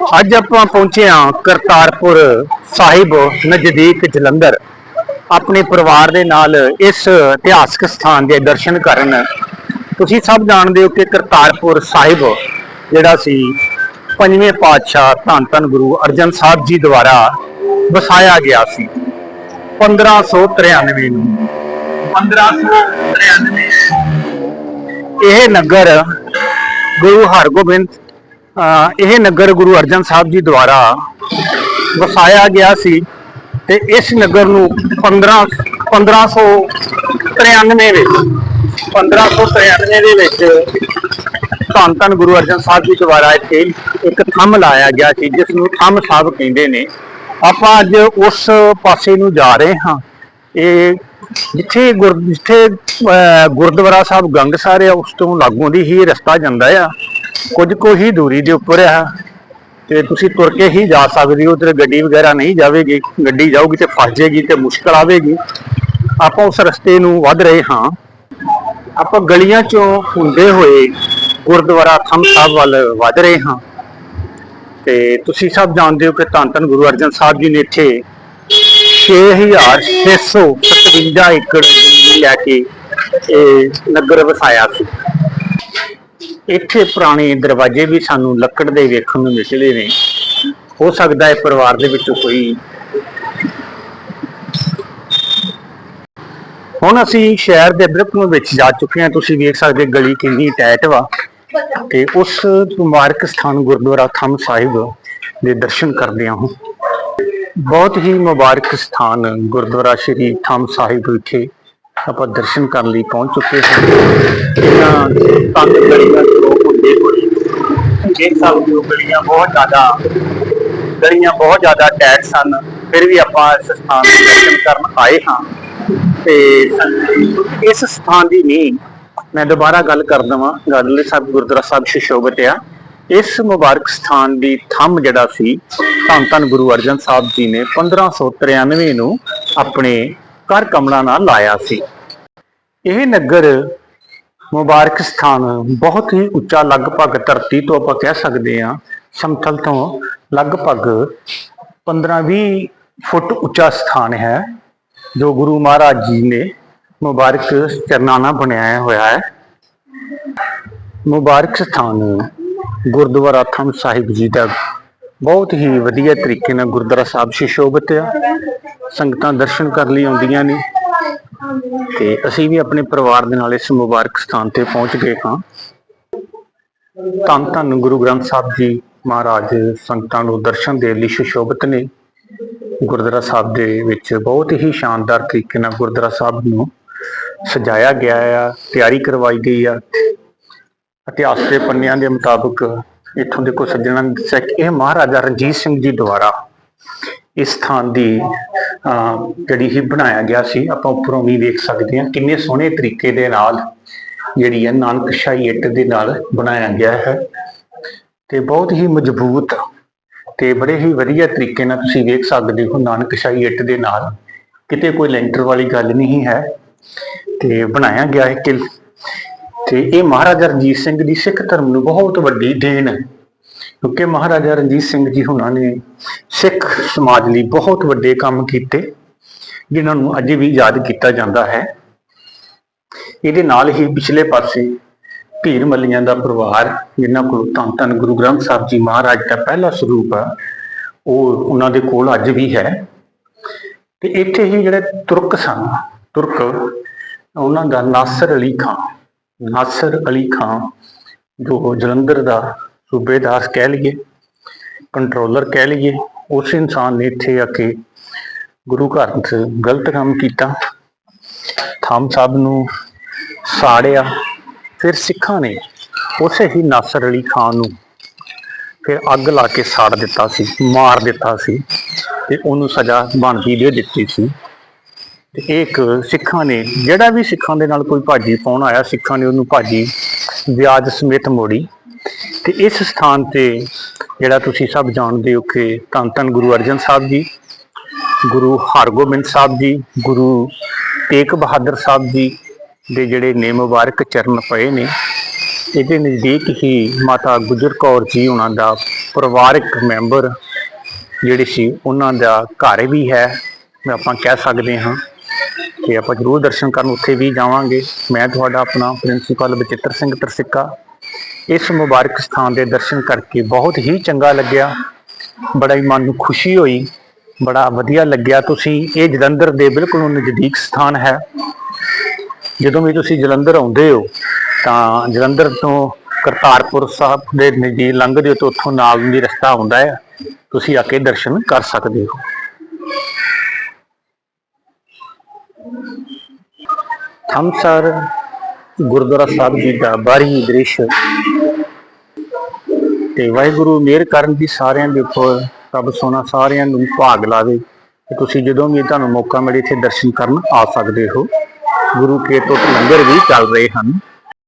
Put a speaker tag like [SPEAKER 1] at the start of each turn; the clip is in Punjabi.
[SPEAKER 1] ਅੱਜ ਆਪਾਂ ਪਹੁੰਚੇ ਹਾਂ ਕਰਤਾਰਪੁਰ ਸਾਹਿਬ ਨਜ਼ਦੀਕ ਜਲੰਧਰ। ਆਪਣੇ ਪਰਿਵਾਰ ਦੇ ਨਾਲ ਇਸ ਇਤਿਹਾਸਕ ਸਥਾਨ ਦੇ ਦਰਸ਼ਨ ਕਰਨ। ਤੁਸੀਂ ਸਭ ਜਾਣਦੇ ਹੋ ਕਿ ਕਰਤਾਰਪੁਰ ਸਾਹਿਬ, ਜਿਹੜਾ ਸੀ ਪੰਜਵੇਂ ਪਾਤਸ਼ਾਹ ਧੰਨ ਧੰਨ ਗੁਰੂ ਅਰਜਨ ਸਾਹਿਬ ਜੀ ਦੁਆਰਾ ਵਸਾਇਆ ਗਿਆ ਸੀ। 1593 ਨੂੰ। 1593 ਇਹ ਨਗਰ ਗੁਰੂ ਹਰਗੋਬਿੰਦ ਇਹ ਨਗਰ ਗੁਰੂ ਅਰਜਨ ਸਾਹਿਬ ਜੀ ਦੁਆਰਾ ਵਸਾਇਆ ਗਿਆ ਸੀ ਤੇ ਇਸ ਨਗਰ ਨੂੰ 15 1593 ਵਿੱਚ 1593 ਦੇ ਵਿੱਚ ਧੰਨ ਧੰਨ ਗੁਰੂ ਅਰਜਨ ਸਾਹਿਬ ਜੀ ਦੁਆਰਾ ਇੱਥੇ ਇੱਕ ਥੰਮ ਲਾਇਆ ਗਿਆ ਸੀ ਜਿਸ ਨੂੰ ਥੰਮ ਸਾਹਿਬ ਕਹਿੰਦੇ ਨੇ। ਆਪਾਂ ਅੱਜ ਉਸ ਪਾਸੇ ਨੂੰ ਜਾ ਰਹੇ ਹਾਂ। ਇਹ ਜਿੱਥੇ ਗੁਰ ਜਿੱਥੇ ਅਹ, ਗੁਰਦੁਆਰਾ ਸਾਹਿਬ ਗੰਗਸਰ ਆ ਉਸ ਤੋਂ ਲਾਗੋਂ ਦੀ ਹੀ ਰਸਤਾ ਜਾਂਦਾ ਆ। ਕੁਝ ਕੁ ਹੀ ਦੂਰੀ ਦੇ ਉੱਪਰ ਆ ਤੇ ਤੁਸੀਂ ਤੁਰ ਕੇ ਹੀ ਜਾ ਸਕਦੇ ਹੋ ਤੇ ਗੱਡੀ ਵਗੈਰਾ ਨਹੀਂ ਜਾਵੇਗੀ। ਗੱਡੀ ਜਾਊਗੀ ਤੇ ਫਸ ਜਾਏਗੀ ਤੇ ਮੁਸ਼ਕਲ ਆਵੇਗੀ। ਆਪਾਂ ਉਸ ਰਸਤੇ ਨੂੰ ਵੱਧ ਰਹੇ ਹਾਂ। ਆਪਾਂ ਗਲੀਆਂ ਚੋਂ ਹੁੰਦੇ ਹੋਏ ਗੁਰਦੁਆਰਾ ਥੰਮ ਸਾਹਿਬ ਵੱਲ ਵੱਧ ਰਹੇ ਹਾਂ। ਤੇ ਤੁਸੀਂ ਸਭ ਜਾਣਦੇ ਹੋ ਕਿ ਧੰਨ ਧੰਨ ਗੁਰੂ ਅਰਜਨ ਸਾਹਿਬ ਜੀ ਨੇ ਇੱਥੇ 6657 ਏਕੜ ਜ਼ਮੀਨ ਲੈ ਕੇ ਇਹ ਨਗਰ ਵਸਾਇਆ ਸੀ। ਇੱਥੇ ਪੁਰਾਣੇ ਦਰਵਾਜ਼ੇ ਵੀ ਸਾਨੂੰ ਲੱਕੜ ਦੇ ਵੇਖਣ ਨੂੰ ਮਿਲਦੇ ਨੇ। ਹੋ ਸਕਦਾ ਹੈ ਪਰਿਵਾਰ ਦੇ ਵਿੱਚੋਂ ਕੋਈ। ਹੁਣ ਅਸੀਂ ਸ਼ਹਿਰ ਦੇ ਬਿਲਕੁਲ ਵਿੱਚ ਜਾ ਚੁੱਕੇ ਹਾਂ। ਤੁਸੀਂ ਵੇਖ ਸਕਦੇ ਗਲੀ ਕਿੰਨੀ ਟਾਈਟ ਵਾ। ਤੇ ਉਸ ਮੁਬਾਰਕ ਸਥਾਨ ਗੁਰਦੁਆਰਾ ਥੰਮ ਸਾਹਿਬ ਦੇ ਦਰਸ਼ਨ ਕਰਦੇ ਹਾਂ ਬਹੁਤ ਹੀ ਮੁਬਾਰਕ ਸਥਾਨ ਗੁਰਦੁਆਰਾ ਸ਼੍ਰੀ ਥੰਮ ਸਾਹਿਬ ਵਿਖੇ ਆਪਾਂ ਦਰਸ਼ਨ ਕਰਨ ਲਈ ਪਹੁੰਚ ਚੁੱਕੇ ਹਾਂ। ਇਹਨਾਂ ਤੰਗ ਗਲੀਆਂ ਇਹ ਸਭ ਜੋ ਗਲੀਆਂ ਬਹੁਤ ਜ਼ਿਆਦਾ, ਗਲੀਆਂ ਬਹੁਤ ਜ਼ਿਆਦਾ ਟੈਟ ਸਨ, ਫਿਰ ਵੀ ਆਪਾਂ ਇਸ ਸਥਾਨ ਦੇ ਦਰਸ਼ਨ ਕਰਨ ਆਏ ਹਾਂ। ਤੇ ਇਸ ਸਥਾਨ ਦੀ ਨੀਂਹ ਮੈਂ ਦੁਬਾਰਾ ਗੱਲ ਕਰ ਦਵਾਂ ਗਾਡਲੇ ਸਾਹਿਬ ਗੁਰਦੁਆਰਾ ਸਾਹਿਬ ਸ਼ਿਸ਼ੋਭਤ ਆ ਇਸ ਮੁਬਾਰਕ ਸਥਾਨ ਦੀ ਥੰਮ ਜਿਹੜਾ ਸੀ, ਧੰਨ ਧੰਨ ਗੁਰੂ ਅਰਜਨ ਸਾਹਿਬ ਜੀ ਨੇ 1593 ਨੂੰ ਆਪਣੇ ਕਰ ਕਮਲਾਂ ਨਾਲ ਲਾਇਆ ਸੀ। ਇਹ ਨਗਰ ਮੁਬਾਰਕ ਸਥਾਨ, ਬਹੁਤ ਹੀ ਉੱਚਾ ਲਗਭਗ ਧਰਤੀ ਤੋਂ ਆਪਾਂ ਕਹਿ ਸਕਦੇ ਹਾਂ, ਸਮਤਲ ਤੋਂ ਲਗਭਗ 15-20 ਫੁੱਟ ਉੱਚਾ ਸਥਾਨ ਹੈ, ਜੋ ਗੁਰੂ ਮਹਾਰਾਜ ਜੀ ਨੇ ਮੁਬਾਰਕ ਚਰਨਾਨਾ ਬਣਾਇਆ ਹੋਇਆ ਹੈ। ਮੁਬਾਰਕ ਸਥਾਨ ਗੁਰਦੁਆਰਾ ਥੰਮ ਸਾਹਿਬ ਜੀ ਦਾ ਬਹੁਤ ਹੀ ਵਧੀਆ ਤਰੀਕੇ ਨਾਲ ਗੁਰਦੁਆਰਾ ਸਾਹਿਬ ਸ਼ਿਸ਼ੋਭਤ ਆ। ਸੰਗਤਾਂ ਦਰਸ਼ਨ ਕਰਨ ਲਈ ਆਉਂਦੀਆਂ ਨੇ। ਤੇ ਅਸੀਂ ਵੀ ਆਪਣੇ ਪਰਿਵਾਰ ਦੇ ਨਾਲ ਇਸ ਮੁਬਾਰਕ ਸਥਾਨ ਤੇ ਪਹੁੰਚ ਗਏ ਹਾਂ। ਧੰਨ ਧੰਨ ਗੁਰੂ ਗ੍ਰੰਥ ਸਾਹਿਬ ਜੀ ਮਹਾਰਾਜ ਸੰਗਤਾਂ ਨੂੰ ਦਰਸ਼ਨ ਦੇਣ ਲਈ ਸ਼ਿਸ਼ੋਭਤ ਨੇ। ਗੁਰਦੁਆਰਾ ਸਾਹਿਬ ਦੇ ਵਿੱਚ ਬਹੁਤ ਹੀ ਸ਼ਾਨਦਾਰ ਤਰੀਕੇ ਨਾਲ ਗੁਰਦੁਆਰਾ ਸਾਹਿਬ ਨੂੰ ਸਜਾਇਆ ਗਿਆ ਆ, ਤਿਆਰੀ ਕਰਵਾਈ ਗਈ ਆ। ਇਤਿਹਾਸ ਦੇ ਪੰਨਿਆਂ ਦੇ ਮੁਤਾਬਕ ਇੱਥੋਂ ਦੇ ਕੁਝ ਸੱਜਣਾਂ ਨੇ ਦੱਸਿਆ ਕਿ ਇਹ ਮਹਾਰਾਜਾ ਰਣਜੀਤ ਸਿੰਘ ਜੀ ਦੁਆਰਾ ਇਸ ਸਥਾਨ ਦੀ ਜਿਹੜੀ ਹੀ ਬਣਾਇਆ ਗਿਆ ਸੀ, ਆਪਾਂ ਉੱਪਰੋਂ ਵੀ ਵੇਖ ਸਕਦੇ ਹਾਂ ਕਿੰਨੇ ਸੋਹਣੇ ਤਰੀਕੇ ਦੇ ਨਾਲ ਜਿਹੜੀ ਹੈ ਨਾਨਕਸ਼ਾਹੀ ਇੱਟ ਦੇ ਨਾਲ ਬਣਾਇਆ ਗਿਆ ਹੈ। ਤੇ ਬਹੁਤ ਹੀ ਮਜ਼ਬੂਤ ਤੇ ਬੜੇ ਹੀ ਵਧੀਆ ਤਰੀਕੇ ਨਾਲ ਤੁਸੀਂ ਵੇਖ ਸਕਦੇ ਹੋ ਨਾਨਕਸ਼ਾਹੀ ਇੱਟ ਦੇ ਨਾਲ। ਕਿਤੇ ਕੋਈ ਲੈਂਟਰ ਵਾਲੀ ਗੱਲ ਨਹੀਂ ਹੈ ਤੇ ਬਣਾਇਆ ਗਿਆ ਹੈ ਕਿਲ ਤੇ ਇਹ ਮਹਾਰਾਜਾ ਰਣਜੀਤ ਸਿੰਘ ਦੀ ਸਿੱਖ ਧਰਮ ਨੂੰ ਬਹੁਤ ਵੱਡੀ ਦੇਣ ਕਿਉਂਕਿ ਮਹਾਰਾਜਾ ਰਣਜੀਤ ਸਿੰਘ ਜੀ ਹੁਣਾਂ ਨੇ ਸਿੱਖ ਸਮਾਜ ਲਈ ਬਹੁਤ ਵੱਡੇ ਕੰਮ ਕੀਤੇ, ਜਿਨ੍ਹਾਂ ਨੂੰ ਅੱਜ ਵੀ ਯਾਦ ਕੀਤਾ ਜਾਂਦਾ ਹੈ। ਇਹਦੇ ਨਾਲ ਹੀ ਪਿਛਲੇ ਪਾਸੇ ਭੀਰ ਮੱਲੀਆਂ ਦਾ ਪਰਿਵਾਰ, ਜਿਨ੍ਹਾਂ ਕੋਲ ਧੰਨ ਧੰਨ ਗੁਰੂ ਗ੍ਰੰਥ ਸਾਹਿਬ ਜੀ ਮਹਾਰਾਜ ਦਾ ਪਹਿਲਾ ਸਰੂਪ ਆ, ਉਹ ਉਹਨਾਂ ਦੇ ਕੋਲ ਅੱਜ ਵੀ ਹੈ। ਤੇ ਇੱਥੇ ਹੀ ਜਿਹੜੇ ਤੁਰਕ ਸਨ, ਤੁਰਕ, ਉਹਨਾਂ ਦਾ ਨਾਸਰ ਅਲੀ ਖਾਂ ਨਾਸਰ ਅਲੀ ਖਾਂ ਜੋ ਜਲੰਧਰ ਦਾ ਸੂਬੇਦਾਰ ਕਹਿ ਲਈਏ ਕੰਟਰੋਲਰ ਕਹਿ ਲਈਏ, ਉਸ ਇਨਸਾਨ ਨੇ ਇੱਥੇ ਆ ਕੇ ਗੁਰੂ ਘਰ 'ਚ ਗਲਤ ਕੰਮ ਕੀਤਾ। ਥਾਮ ਸਾਹਿਬ ਨੂੰ ਸਾੜਿਆ। ਫਿਰ ਸਿੱਖਾਂ ਨੇ ਉਸੇ ਹੀ ਨਾਸਰ ਅਲੀ ਖਾਨ ਨੂੰ ਫਿਰ ਅੱਗ ਲਾ ਕੇ ਸਾੜ ਦਿੱਤਾ ਸੀ, ਮਾਰ ਦਿੱਤਾ ਸੀ ਤੇ ਉਹਨੂੰ ਸਜ਼ਾ ਬਣਦੀ ਦੇ ਦਿੱਤੀ ਸੀ। ਤੇ ਇਹ ਇੱਕ ਸਿੱਖਾਂ ਨੇ, ਜਿਹੜਾ ਵੀ ਸਿੱਖਾਂ ਦੇ ਨਾਲ ਕੋਈ ਭਾਜੀ ਪਾਉਣ ਆਇਆ, ਸਿੱਖਾਂ ਨੇ ਉਹਨੂੰ ਭਾਜੀ ਵਿਆਜ ਸਮੇਤ ਮੋੜੀ। ਤੇ ਇਸ ਸਥਾਨ ਤੇ ਜਿਹੜਾ ਤੁਸੀਂ ਸਭ ਜਾਣਦੇ ਹੋ ਕਿ ਧੰਨ ਧੰਨ ਗੁਰੂ ਅਰਜਨ ਸਾਹਿਬ ਜੀ, ਗੁਰੂ ਹਰਗੋਬਿੰਦ ਸਾਹਿਬ ਜੀ, ਗੁਰੂ ਤੇਗ ਬਹਾਦਰ ਸਾਹਿਬ ਜੀ ਦੇ ਜਿਹੜੇ ਨੇ ਮੁਬਾਰਕ ਚਰਨ ਪਏ ਨੇ, ਇਹਦੇ ਨਜ਼ਦੀਕ ਹੀ ਮਾਤਾ ਗੁਜਰ ਕੌਰ ਜੀ ਉਹਨਾਂ ਦਾ ਪਰਿਵਾਰਕ ਮੈਂਬਰ ਜਿਹੜੇ ਸੀ, ਉਹਨਾਂ ਦਾ ਘਰ ਵੀ ਹੈ, ਮੈਂ ਆਪਾਂ ਕਹਿ ਸਕਦੇ ਹਾਂ। ਕਿ ਆਪਾਂ ਜ਼ਰੂਰ ਦਰਸ਼ਨ ਕਰਨ ਉੱਥੇ ਵੀ ਜਾਵਾਂਗੇ। ਮੈਂ ਤੁਹਾਡਾ ਆਪਣਾ ਪ੍ਰਿੰਸੀਪਲ ਬਚਿੱਤਰ ਸਿੰਘ ਤਰਸਿੱਕਾ ਇਸ ਮੁਬਾਰਕ ਸਥਾਨ ਦੇ ਦਰਸ਼ਨ ਕਰਕੇ ਬਹੁਤ ਹੀ ਚੰਗਾ ਲੱਗਿਆ। ਬੜਾ ਹੀ ਮਨ ਨੂੰ ਖੁਸ਼ੀ ਹੋਈ। ਬੜਾ ਵਧੀਆ ਲੱਗਿਆ। ਤੁਸੀਂ ਇਹ ਜਲੰਧਰ ਦੇ ਬਿਲਕੁਲ ਨਜ਼ਦੀਕ ਸਥਾਨ ਹੈ। ਜਦੋਂ ਵੀ ਤੁਸੀਂ ਜਲੰਧਰ ਆਉਂਦੇ ਹੋ, ਤਾਂ ਜਲੰਧਰ ਤੋਂ ਕਰਤਾਰਪੁਰ ਸਾਹਿਬ ਦੇ ਨਜ਼ਦੀਕ ਲੰਘਦੇ ਹੋ ਤਾਂ ਉੱਥੋਂ ਨਾਲ ਨੂੰ ਦੀ ਰਸਤਾ ਆਉਂਦਾ ਹੈ। ਤੁਸੀਂ ਆ ਕੇ ਦਰਸ਼ਨ ਕਰ ਸਕਦੇ ਹੋ। ਥਮਸਰ ਗੁਰਦੁਆਰਾ ਸਾਹਿਬ ਜੀ ਦਾ ਬਾਹਰੀ ਦ੍ਰਿਸ਼ ਤੇ ਵਾਹਿਗੁਰੂ ਮਿਹਰ ਕਰਨ ਦੀ ਸਾਰਿਆਂ ਦੇ ਉੱਪਰ ਰੱਬ ਸੋਨਾ ਸਾਰਿਆਂ ਨੂੰ ਭਾਗ ਲਾਵੇ ਤੇ ਤੁਸੀਂ ਜਦੋਂ ਵੀ ਤੁਹਾਨੂੰ ਮੌਕਾ ਮਿਲੇ ਇੱਥੇ ਦਰਸ਼ਨ ਕਰਨ ਆ ਸਕਦੇ ਹੋ। ਗੁਰੂ ਕੇ ਤੋਂ ਲੰਗਰ ਵੀ ਚੱਲ ਰਹੇ ਹਨ।